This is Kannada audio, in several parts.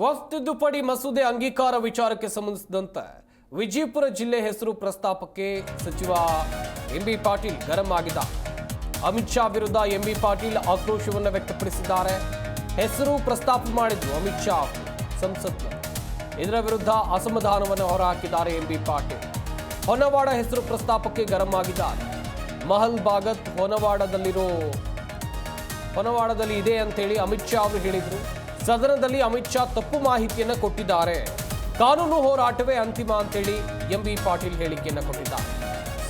ವಫ್ ತಿದ್ದುಪಡಿ ಮಸೂದೆ ಅಂಗೀಕಾರ ವಿಚಾರಕ್ಕೆ ಸಂಬಂಧಿಸಿದಂತೆ ವಿಜಯಪುರ ಜಿಲ್ಲೆ ಹೆಸರು ಪ್ರಸ್ತಾಪಕ್ಕೆ ಸಚಿವ ಎಂಬಿ ಪಾಟೀಲ್ ಗರಂ ಆಗಿದ್ದ. ಅಮಿತ್ ಶಾ ವಿರುದ್ಧ ಎಂಬಿ ಪಾಟೀಲ್ ಆಕ್ರೋಶವನ್ನು ವ್ಯಕ್ತಪಡಿಸಿದ್ದಾರೆ. ಹೆಸರು ಪ್ರಸ್ತಾಪ ಮಾಡಿದ್ದು ಅಮಿತ್ ಶಾ ಸಂಸತ್ ಇದರ ವಿರುದ್ಧ ಅಸಮಾಧಾನವನ್ನು ಹೊರಹಾಕಿದ್ದಾರೆ ಎಂಬಿ ಪಾಟೀಲ್. ಹೊನವಾಡ ಹೆಸರು ಪ್ರಸ್ತಾಪಕ್ಕೆ ಗರಂ ಆಗಿದ್ದಾರೆ. ಮಹಲ್ ಭಾಗತ್ ಹೊನವಾಡದಲ್ಲಿರೋ, ಹೊನವಾಡದಲ್ಲಿ ಇದೆ ಅಂತೇಳಿ ಅಮಿತ್ ಶಾ ಅವರು ಹೇಳಿದ್ರು. ಸದನದಲ್ಲಿ ಅಮಿತ್ ಶಾ ತಪ್ಪು ಮಾಹಿತಿಯನ್ನು ಕೊಟ್ಟಿದ್ದಾರೆ. ಕಾನೂನು ಹೋರಾಟವೇ ಅಂತಿಮ ಅಂತೇಳಿ ಎಂ ಬಿ ಪಾಟೀಲ್ ಹೇಳಿಕೆಯನ್ನು ಕೊಟ್ಟಿದ್ದಾರೆ.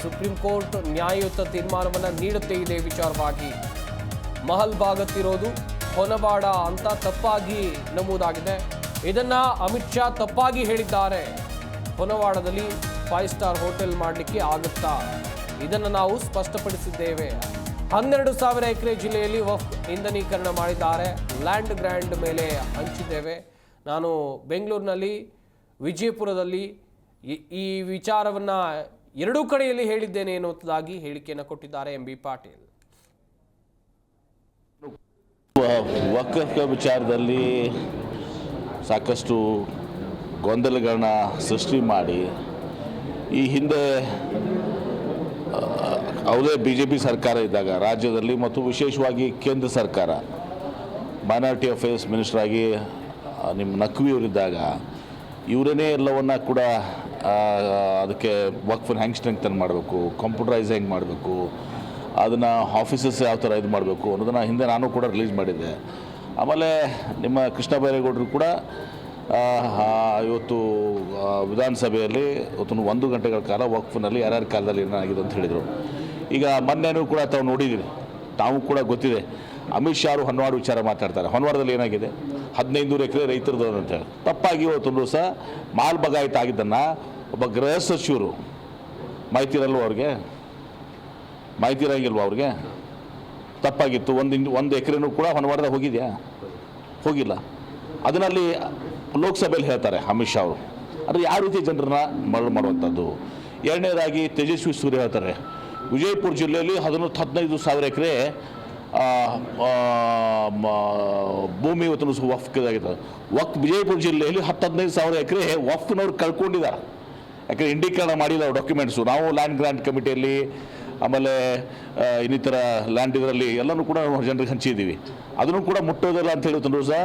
ಸುಪ್ರೀಂ ಕೋರ್ಟ್ ನ್ಯಾಯಯುತ ತೀರ್ಮಾನವನ್ನು ನೀಡುತ್ತೆ ಇದೆ ವಿಚಾರವಾಗಿ. ಮಹಲ್ ಭಾಗತ್ತಿರೋದು ಹೊನವಾಡ ಅಂತ ತಪ್ಪಾಗಿ ನಮೂದಾಗಿದೆ. ಇದನ್ನ ಅಮಿತ್ ಶಾ ತಪ್ಪಾಗಿ ಹೇಳಿದ್ದಾರೆ. ಹೊನವಾಡದಲ್ಲಿ ಫೈವ್ ಸ್ಟಾರ್ ಹೋಟೆಲ್ ಮಾಡಲಿಕ್ಕೆ ಆಗುತ್ತಾ? ಇದನ್ನು ನಾವು ಸ್ಪಷ್ಟಪಡಿಸಿದ್ದೇವೆ. ಹನ್ನೆರಡು ಸಾವಿರ ಎಕರೆ ಜಿಲ್ಲೆಯಲ್ಲಿ ವಫ್ ಇಂಧನೀಕರಣ ಮಾಡಿದ್ದಾರೆ. ಲ್ಯಾಂಡ್ ಗ್ರ್ಯಾಂಡ್ ಮೇಲೆ ಹಂಚಿದ್ದೇವೆ. ನಾನು ಬೆಂಗಳೂರಿನಲ್ಲಿ, ವಿಜಯಪುರದಲ್ಲಿ ಈ- ವಿಚಾರವನ್ನು ಎರಡೂ ಕಡೆಯಲ್ಲಿ ಹೇಳಿದ್ದೇನೆ ಎನ್ನುವುದಾಗಿ ಹೇಳಿಕೆಯನ್ನು ಕೊಟ್ಟಿದ್ದಾರೆ ಎಂ ಬಿ ಪಾಟೀಲ್. ವಕ್ಕ ವಿಚಾರದಲ್ಲಿ ಸಾಕಷ್ಟು ಗೊಂದಲಗಳನ್ನ ಸೃಷ್ಟಿ ಮಾಡಿ ಈ ಹಿಂದೆ ಯಾವುದೇ ಬಿ ಜೆ ಪಿ ಸರ್ಕಾರ ಇದ್ದಾಗ ರಾಜ್ಯದಲ್ಲಿ ಮತ್ತು ವಿಶೇಷವಾಗಿ ಕೇಂದ್ರ ಸರ್ಕಾರ ಮೈನಾರಿಟಿ ಅಫೇರ್ಸ್ ಮಿನಿಸ್ಟರ್ ಆಗಿ ನಿಮ್ಮ ನಕ್ವಿಯವರಿದ್ದಾಗ ಇವರೇ ಎಲ್ಲವನ್ನ ಕೂಡ ಅದಕ್ಕೆ ಅದಕ್ಕೆ ವಕ್ಫನ್ ಹೆಂಗೆ ಸ್ಟ್ರೆಂಗ್ತನ್ ಮಾಡಬೇಕು ಕಂಪ್ಯೂಟರೈಸ್ ಹೆಂಗೆ ಮಾಡಬೇಕು, ಅದನ್ನು ಆಫೀಸಸ್ ಯಾವ ಥರ ಇದು ಮಾಡಬೇಕು ಅನ್ನೋದನ್ನು ಹಿಂದೆ ನಾನು ಕೂಡ ರಿಲೀಸ್ ಮಾಡಿದ್ದೆ. ಆಮೇಲೆ ನಿಮ್ಮ ಕೃಷ್ಣ ಬೈರೇಗೌಡರು ಕೂಡ ಇವತ್ತು ವಿಧಾನಸಭೆಯಲ್ಲಿ ಇವತ್ತು ಒಂದು ಗಂಟೆಗಳ ಕಾಲ ವಕ್ಫ್ನಲ್ಲಿ ಯಾರ್ಯಾರ ಕಾಲದಲ್ಲಿ ಏನಾಗಿದೆ ಅಂತ ಹೇಳಿದರು. ಈಗ ಮೊನ್ನೆನೂ ಕೂಡ ತಾವು ನೋಡಿದ್ದೀರಿ ತಾವು ಕೂಡ ಗೊತ್ತಿದೆ. ಅಮಿತ್ ಶಾ ಅವರು ವಿಚಾರ ಮಾತಾಡ್ತಾರೆ. ಹೊನ್ವಾರದಲ್ಲಿ ಏನಾಗಿದೆ? ಹದಿನೈದು ಎಕರೆ ರೈತರದ್ದು ಅಂತೇಳಿ ತಪ್ಪಾಗಿ ಇವತ್ತೊಂದು ದಿವಸ ಮಾಲ್ ಬಗಾಯಿತ ಆಗಿದ್ದನ್ನು ಒಬ್ಬ ಗೃಹ ಸಚಿವರು ಮಾಹಿತಿ ಇರಲ್ವ ಅವ್ರಿಗೆ? ಮಾಹಿತಿ ಇರಂಗಿಲ್ವ ಅವ್ರಿಗೆ? ತಪ್ಪಾಗಿತ್ತು. ಒಂದು ಒಂದು ಎಕರೆನೂ ಕೂಡ ಹೊನ್ವಾರದಾಗ ಹೋಗಿದೆಯಾ? ಹೋಗಿಲ್ಲ. ಅದರಲ್ಲಿ ಲೋಕಸಭೆಯಲ್ಲಿ ಹೇಳ್ತಾರೆ ಅಮಿತ್ ಶಾ ಅವರು ಅಂದರೆ ಯಾವ ರೀತಿ ಜನರನ್ನ ಮರಳು ಮಾಡುವಂಥದ್ದು? ಎರಡನೇದಾಗಿ ತೇಜಸ್ವಿ ಸೂರ್ಯ ಹೇಳ್ತಾರೆ. ವಿಜಯಪುರ ಜಿಲ್ಲೆಯಲ್ಲಿ ಹದಿನೈದು ಹದಿನೈದು ಸಾವಿರ ಎಕರೆ ಭೂಮಿ ಇವತ್ತು ವಫ್ಕಿದಾಗಿದೆ ವಕ್ ವಿಜಯಪುರ ಜಿಲ್ಲೆಯಲ್ಲಿ ಹತ್ತು, ಹದಿನೈದು ಸಾವಿರ ಎಕರೆ ವಫ್ನವ್ರು ಕಳ್ಕೊಂಡಿದ್ದಾರೆ ಯಾಕಂದರೆ ಇಂಡೀಕರಣ ಮಾಡಿಲ್ಲ ಡಾಕ್ಯುಮೆಂಟ್ಸು ನಾವು ಲ್ಯಾಂಡ್ ಗ್ರಾಂಟ್ ಕಮಿಟಿಯಲ್ಲಿ, ಆಮೇಲೆ ಇನ್ನಿತರ ಲ್ಯಾಂಡ್ ಇದರಲ್ಲಿ ಎಲ್ಲನೂ ಕೂಡ ಜನರಿಗೆ ಹಂಚಿದ್ದೀವಿ ಅದನ್ನು ಕೂಡ ಮುಟ್ಟೋದಿಲ್ಲ ಅಂತ ಹೇಳಿ ತಂದ್ರು ಸಹ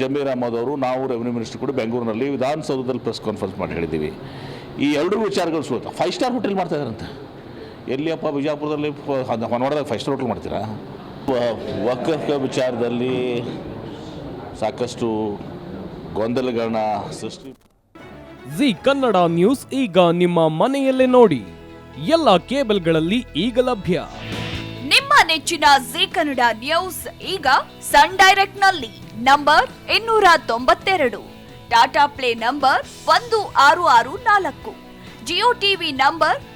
ಜಮೀರ್ ಅಹಮದ್ ಅವರು, ನಾವು ರೆವಿನ್ಯೂ ಮಿನಿಸ್ಟರ್ ಕೂಡ ಬೆಂಗಳೂರಿನಲ್ಲಿ ವಿಧಾನಸೌಧದಲ್ಲಿ ಪ್ರೆಸ್ ಕಾನ್ಫರೆನ್ಸ್ ಮಾಡಿ ಹೇಳಿದ್ದೀವಿ. ಈ ಎರಡೂ ವಿಚಾರಗಳು ಸ್ವಲ್ಪ ಫೈವ್ ಸ್ಟಾರ್ ಹೋಟೆಲ್ ಮಾಡ್ತಾ ಇದ್ದಾರಂತೆ. ಎಲ್ಲಿಯಪ್ಪ ಬಿಜಾಪುರದಲ್ಲಿ ಹೊನವಾಡದಾಗ ಫೈವ್ ಸ್ಟಾರ್ ಹೋಟ್ಲ್ ಮಾಡ್ತೀರಾ? ವ- ವಿಚಾರದಲ್ಲಿ ಸಾಕಷ್ಟು ಗೊಂದಲಗಳನ್ನ ಸೃಷ್ಟಿ ಜಿ ಕನ್ನಡ ನ್ಯೂಸ್ ಈಗ ನಿಮ್ಮ ಮನೆಯಲ್ಲೇ ನೋಡಿ. ಎಲ್ಲ ಕೇಬಲ್ಗಳಲ್ಲಿ ಈಗ ಲಭ್ಯ. ನಿಮ್ಮ ನೆಚ್ಚಿನ ಜಿ ಕನ್ನಡ ನ್ಯೂಸ್ ಈಗ ಸನ್ ಡೈರೆಕ್ಟ್ನಲ್ಲಿ ನಂಬರ್ ಇನ್ನೂರ ತೊಂಬತ್ತೆರಡು. ಟಾಟಾ ಪ್ಲೇ ನಂಬರ್ ಒಂದು ಆರು ಆರು ನಾಲ್ಕು. Jio TV number